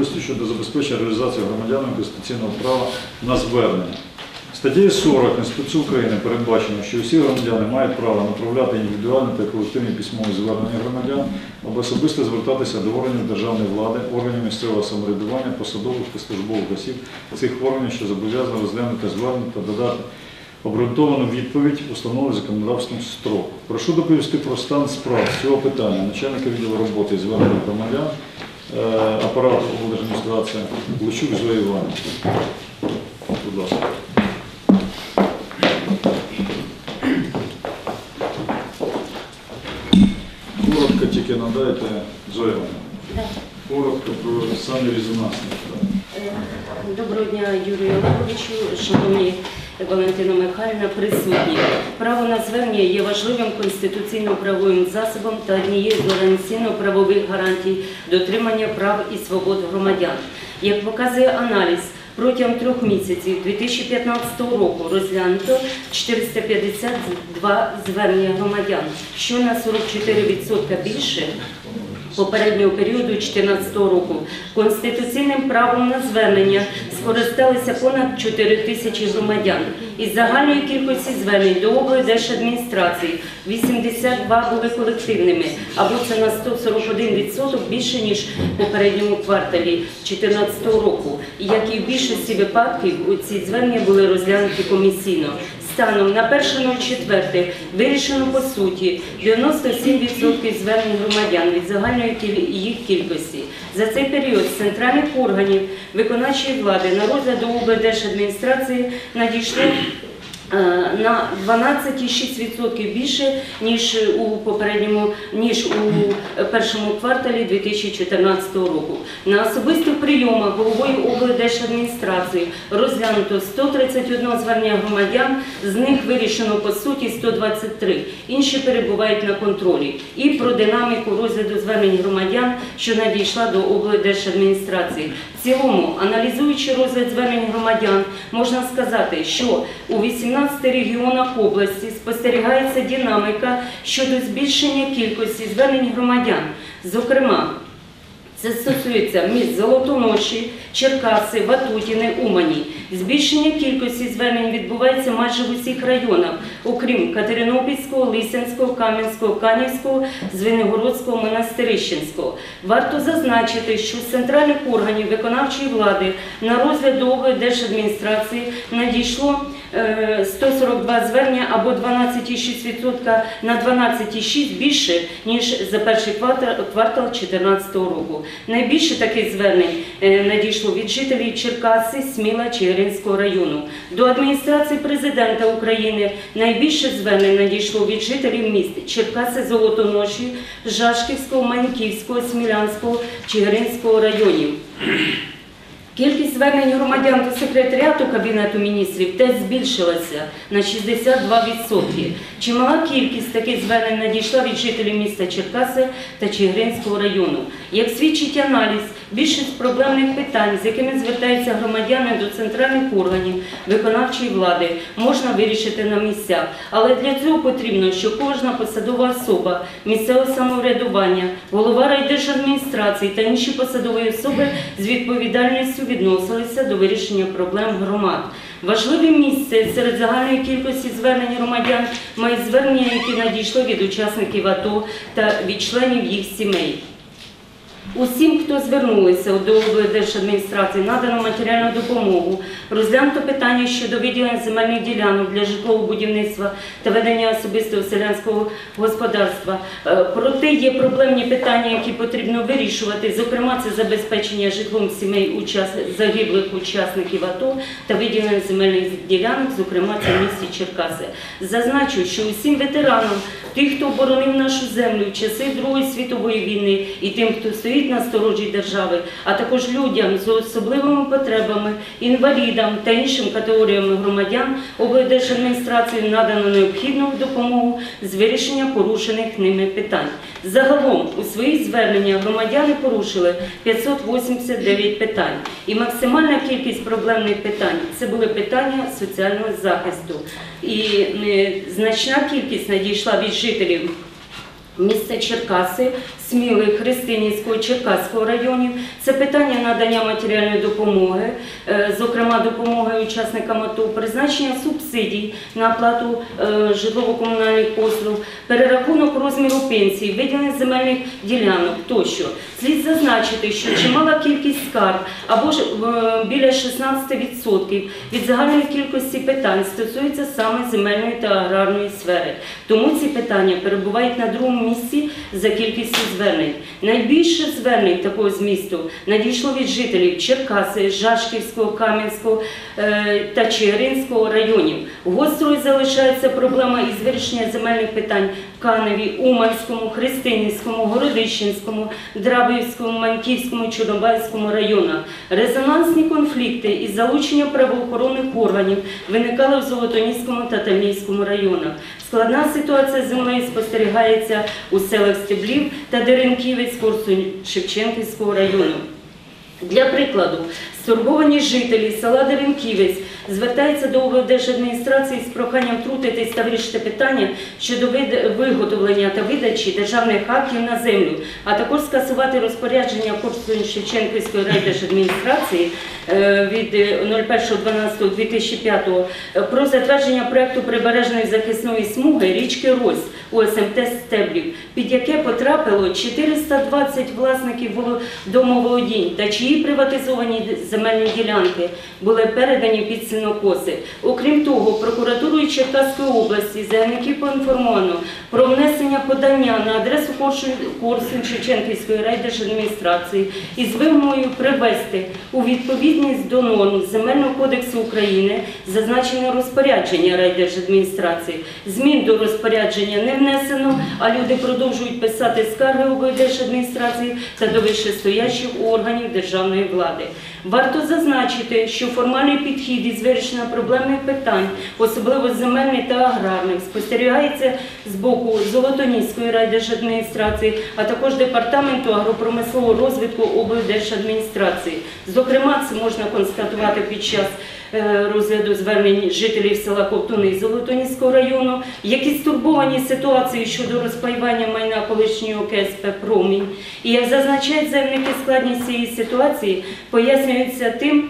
області щодо забезпечення реалізації громадянам конституційного права на звернення. Статтею 40 Конституції України передбачено, що усі громадяни мають право направляти індивідуальні та колективні письмові звернення громадян або особисто звертатися до органів державної влади, органів місцевого самоврядування, посадових та службових осіб цих органів, що зобов'язані розглянути звернення та додати обґрунтовану відповідь у встановлений законодавством строк. Прошу доповісти про стан справ з цього питання начальника відділу роботи і звернення громадян е, апарату облдержадміністрації Лучук Зоя Іванівна. Будь ласка. Коротко тільки надайте Зоя Іванівна. Коротко про саме резонансне питання. Е, Доброго дня, Юрію Олеговичу, шановні Валентина Михайлівна, присутні. Право на звернення є важливим конституційно-правовим засобом та однією з організаційно-правових гарантій дотримання прав і свобод громадян. Як показує аналіз, протягом трьох місяців 2015 року розглянуто 452 звернення громадян, що на 44% більше попереднього періоду 2014 року конституційним правом на звернення скористалися понад 4 тисячі громадян. Із загальної кількості звернень до облдержадміністрації 82 були колективними, або це на 141% більше ніж в попередньому кварталі 2014 року. Як і в більшості випадків, ці звернення були розглянуті комісійно. Станом на 1.04 вирішено по суті 97% звернень громадян від загальної їх кількості. За цей період з центральних органів виконавчої влади на розгляд до облдержадміністрації надійшло е, на 12,6% більше ніж у попередньому ніж у першому кварталі 2014 року. На особистих прийомах головою облдержадміністрації розглянуто 131 звернення громадян, з них вирішено по суті 123. Інші перебувають на контролі. І про динаміку розгляду звернень громадян, що надійшла до облдержадміністрації. В цілому, аналізуючи розгляд звернень громадян, можна сказати, що у 18 регіонах області спостерігається динаміка щодо збільшення кількості звернень громадян. Зокрема, це стосується міст Золотоноші, Черкаси, Ватутіни, Умані. Збільшення кількості звернень відбувається майже в усіх районах, окрім Катеринопільського, Лисянського, Кам'янського, Канівського, Звенигородського, Монастирищенського. Варто зазначити, що з центральних органів виконавчої влади на розгляд до облдержадміністрації надійшло е, 142 звернення або 12,6% на 12,6% більше, ніж за перший квартал, квартал 2014 року. Найбільше таких звернень е, надійшло від жителів Черкаси, Сміла, Чигиринського району. До адміністрації президента України найбільше звернень надійшло від жителів міст Черкаси, Золотоноші, Жашківського, Маньківського, Смілянського, Чигиринського районів. Кількість звернень громадян до секретаріату Кабінету міністрів теж збільшилася на 62%. Чимала кількість таких звернень надійшла від жителів міста Черкаси та Чигиринського району. Як свідчить аналіз, більшість проблемних питань, з якими звертаються громадяни до центральних органів виконавчої влади, можна вирішити на місцях. Але для цього потрібно, щоб кожна посадова особа місцевого самоврядування, голова райдержадміністрації та інші посадові особи з відповідальністю відносилися до вирішення проблем громад. Важливе місце серед загальної кількості звернень громадян мають звернення, які надійшли від учасників АТО та від членів їх сімей. Усім, хто звернулися до облдержадміністрації, надано матеріальну допомогу, розглянуто питання щодо виділення земельних ділянок для житлового будівництва та ведення особистого селянського господарства. Е, Проте є проблемні питання, які потрібно вирішувати. Зокрема, це забезпечення житлом сімей загиблих учасників АТО та виділення земельних ділянок, зокрема це в місті Черкаси. Зазначу, що усім ветеранам, тих, хто оборонив нашу землю в часи Другої світової війни, і тим, хто стоїть на сторожі держави, а також людям з особливими потребами, інвалідам та іншим категоріям громадян, облдержадміністрацією надано необхідну допомогу з вирішення порушених ними питань. Загалом у своїх зверненнях громадяни порушили 589 питань, і максимальна кількість проблемних питань це були питання соціального захисту. І е, значна кількість надійшла від жителів міста Черкаси, Сміли, Христинівського, Черкаського районів. Це питання надання матеріальної допомоги, е, зокрема допомоги учасникам АТО, призначення субсидій на оплату е, житлово-комунальних послуг, перерахунок розміру пенсій, виділення земельних ділянок тощо. Слід зазначити, що чимала кількість скарг або ж е, біля 16% від загальної кількості питань стосується саме земельної та аграрної сфери. Тому ці питання перебувають на другому місці за кількістю звернень. Найбільше звернень такого змісту надійшло від жителів Черкаси, Жашківського, Кам'янського е, та Чигиринського районів. Гострою залишається проблема із вирішення земельних питань в Каневі, Уманському, Христинівському, Городищенському, Драбівському, Маньківському, Чорнобайському районах. Резонансні конфлікти із залученням правоохоронних органів виникали в Золотоніському та Тальнівському районах. Складна ситуація з землею спостерігається у селах Стеблів та Деренківець Корсунь Шевченківського району. Для прикладу, стурбовані жителі села Деренківець звертаються до облдержадміністрації з проханням втрутитись та вирішити питання щодо виготовлення та видачі державних актів на землю, а також скасувати розпорядження Корсунь Шевченківської райдержадміністрації е, від е, 01.12.2005 е, про затвердження проекту прибережної захисної смуги річки Рось у СМТ Стеблів, під яке потрапило 420 власників воло- домоволодінь та чиї приватизовані земельні ділянки були передані під сінокоси. Окрім того, прокуратурою Черкаської області заявників поінформовано про внесення подання на адресу Корсунь Шевченківської райдержадміністрації із вимогою привести у відповідність до норм Земельного кодексу України зазначене розпорядження райдержадміністрації. Змін до розпорядження не внесено, а люди продовжують писати скарги облдержадміністрації та до вищестоящих органів державної влади. Варто зазначити, що формальний підхід із вирішення проблемних питань, особливо земельних та аграрних, спостерігається з боку Золотоніської райдержадміністрації, а також департаменту агропромислового розвитку облдержадміністрації. Зокрема, це можна констатувати під час розгляду звернень жителів села Ковтуни Золотоніського району, які стурбовані ситуацією щодо розпаювання майна колишнього КСП Промінь. І як зазначають заявники, складність цієї ситуації пояснюється тим,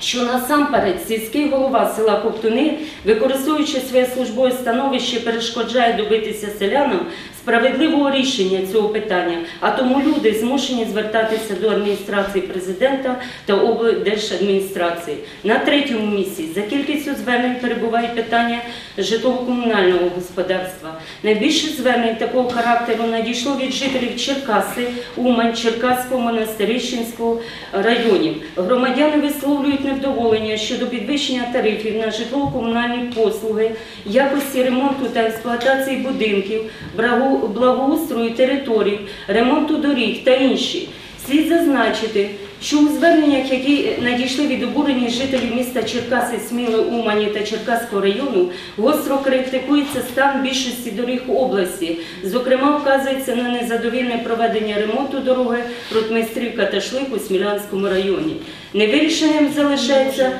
що насамперед сільський голова села Ковтуни, використовуючи своє службове становище, перешкоджає добитися селянам справедливого рішення цього питання, а тому люди змушені звертатися до адміністрації президента та облдержадміністрації. На третьому місці за кількістю звернень перебувають питання житлово-комунального господарства. Найбільше звернень такого характеру надійшло від жителів Черкаси, Умань, Черкаського, Монастирищенського районів. Громадяни висловлюють невдоволення щодо підвищення тарифів на житлово-комунальні послуги, якості ремонту та експлуатації будинків, брагу- благоустрою територій, ремонту доріг та інші. Слід зазначити, що у зверненнях, які надійшли від обурені жителів міста Черкаси, Сміли, Умані та Черкаського району, гостро критикується стан більшості доріг області. Зокрема, вказується на незадовільне проведення ремонту дороги Ротмистрівка та Шлик у Смілянському районі. Невирішеним залишається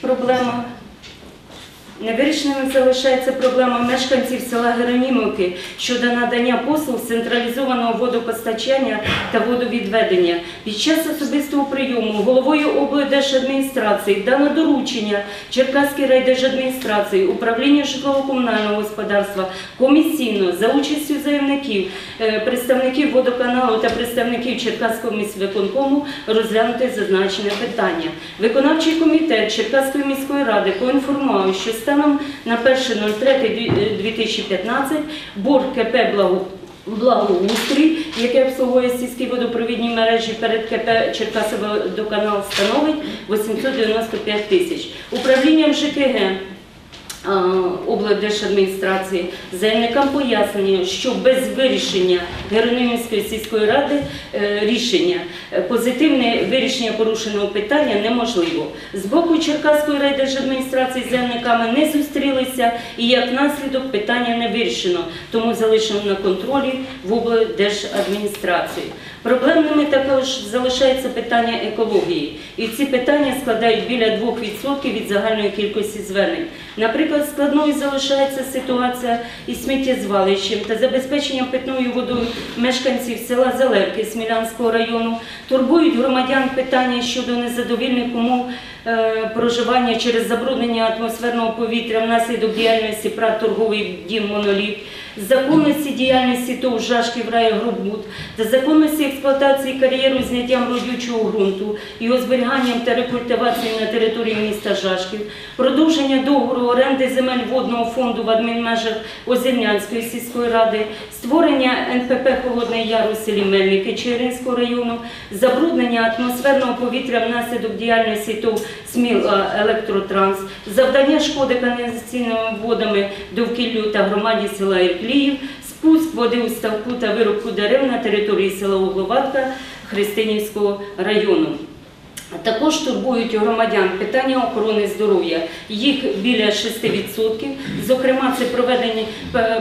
проблема Невирішеними залишається проблема мешканців села Геронімовки щодо надання послуг централізованого водопостачання та водовідведення. Під час особистого прийому головою облдержадміністрації дано доручення Черкаській райдержадміністрації, управління житлово-комунального господарства комісійно за участю заявників, е, представників водоканалу та представників Черкаського міськвиконкому розглянути зазначене питання. Виконавчий комітет Черкаської міської ради поінформував, що станом на 1.03.2015 борг КП Благоустрій, яке обслуговує сільські водопровідні мережі перед КП Черкасоводоканал становить 895 тисяч. Управлінням ЖКГ облдержадміністрації заявникам пояснення, що без вирішення Геронимівської сільської ради е, рішення е, позитивне вирішення порушеного питання неможливо. З боку Черкаської райдержадміністрації з заявниками не зустрілися і як наслідок питання не вирішено, тому залишено на контролі в облдержадміністрації. Проблемними також залишається питання екології, і ці питання складають біля 2% від загальної кількості звернень. Наприклад, складною залишається ситуація із сміттєзвалищем та забезпеченням питною водою мешканців села Залевки Смілянського району. Турбують громадян питання щодо незадовільних умов е, проживання через забруднення атмосферного повітря внаслідок діяльності ПРАТ торговий дім Моноліт, законності діяльності ТОВ Жашків Райагробуд та законності експлуатації кар'єру зняттям родючого ґрунту, його зберіганням та рекультивацією на території міста Жашків, продовження договору оренди земель водного фонду в адмінмежах Озернянської сільської ради, створення НПП Холодний Яр у селі Мельники Черинського району, забруднення атмосферного повітря внаслідок діяльності ТОВ СМІЛ Електротранс, завдання шкоди каналізаційними водами довкіллю та громаді села Іркліїв, спуск води у ставку та вирубку дерев на території села Угловатка Христинівського району. Також турбують громадян питання охорони здоров'я. Їх біля 6%. Зокрема, це проведення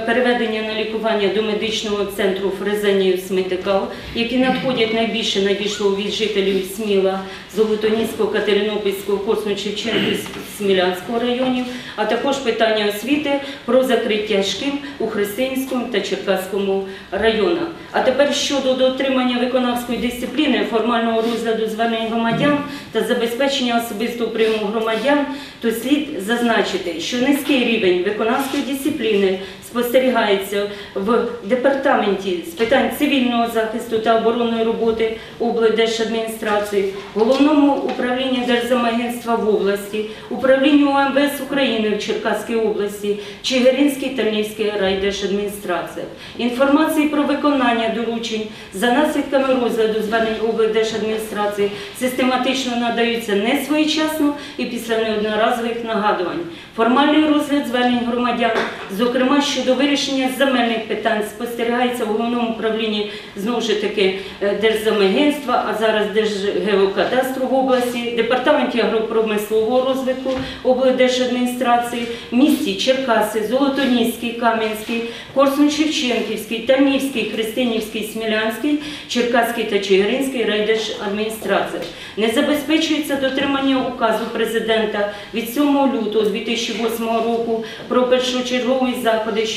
переведення на лікування до медичного центру Фрезенів Смитикал, які надходять найбільше надійшло від жителів Сміла, Золотоніського, Катеринопільського, Корсун-Шевченків, Смілянського районів, а також питання освіти про закриття шкіл у Христинському та Черкаському районах. А тепер щодо дотримання виконавської дисципліни, формального розгляду звернень громадян та забезпечення особистого прийому громадян, то слід зазначити, що низький рівень виконавської дисципліни спостерігається в департаменті з питань цивільного захисту та оборонної роботи облдержадміністрації, головному управлінні Держзамагентства в області, управлінню ОМВС України в Черкаській області, Чигиринській та Львівській райдержадміністраціях. Інформації про виконання доручень за наслідками розгляду звернень облдержадміністрації систематично надаються не своєчасно і після неодноразових нагадувань. Формальний розгляд звернень громадян, зокрема щодо вирішення земельних питань, спостерігається в головному управлінні знову ж таки е, Держзамагентства, а зараз Держгеокадастру в області, департаменті агропромислового розвитку облдержадміністрації, місті Черкаси, Золотоніський, Кам'янський, Корсун-Шевченківський, Тамівський, Христинівський, Смілянський, Черкаський та Чигиринський райдержадміністраціях. Не забезпечується дотримання указу президента від 7 лютого 2008 року про першочергові заходи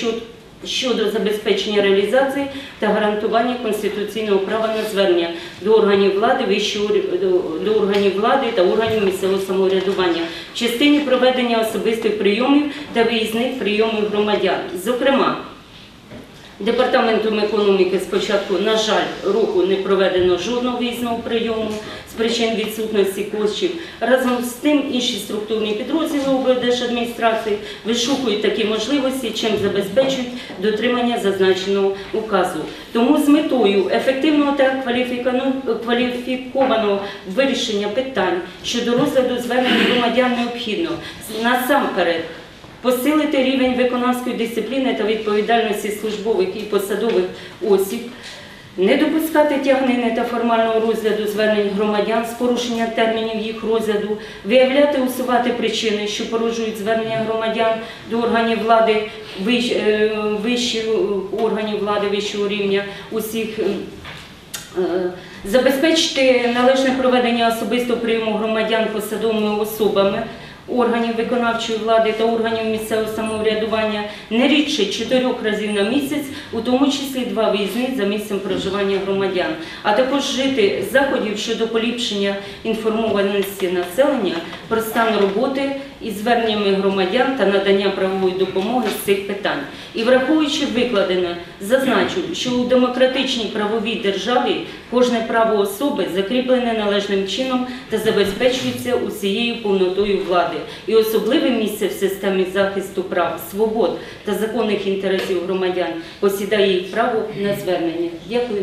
щодо забезпечення реалізації та гарантування конституційного права на звернення до органів влади, вищого до органів влади та органів місцевого самоврядування в частині проведення особистих прийомів та виїзних прийомів громадян. Зокрема, Департаментом економіки спочатку, на жаль, руху не проведено жодного виїзного прийому з причин відсутності коштів. Разом з тим інші структурні підрозділи облдержадміністрації вишукують такі можливості, чим забезпечують дотримання зазначеного указу. Тому з метою ефективного та кваліфікованого вирішення питань щодо розгляду звернень громадян необхідно насамперед посилити рівень виконавської дисципліни та відповідальності службових і посадових осіб, не допускати тягнини та формального розгляду звернень громадян з порушенням термінів їх розгляду, виявляти, усувати причини, що порушують звернення громадян до органів влади, е, вищих органів влади вищого рівня усіх. Е, Забезпечити належне проведення особистого прийому громадян посадовими особами органів виконавчої влади та органів місцевого самоврядування не рідше чотирьох разів на місяць, у тому числі два виїзни за місцем проживання громадян, а також жити заходів щодо поліпшення інформованості населення про стан роботи із зверненнями громадян та надання правової допомоги з цих питань. І враховуючи викладене, зазначу, що у демократичній правовій державі кожне право особи закріплене належним чином та забезпечується усією повнотою влади. І особливе місце в системі захисту прав, свобод та законних інтересів громадян посідає їх право на звернення. Дякую.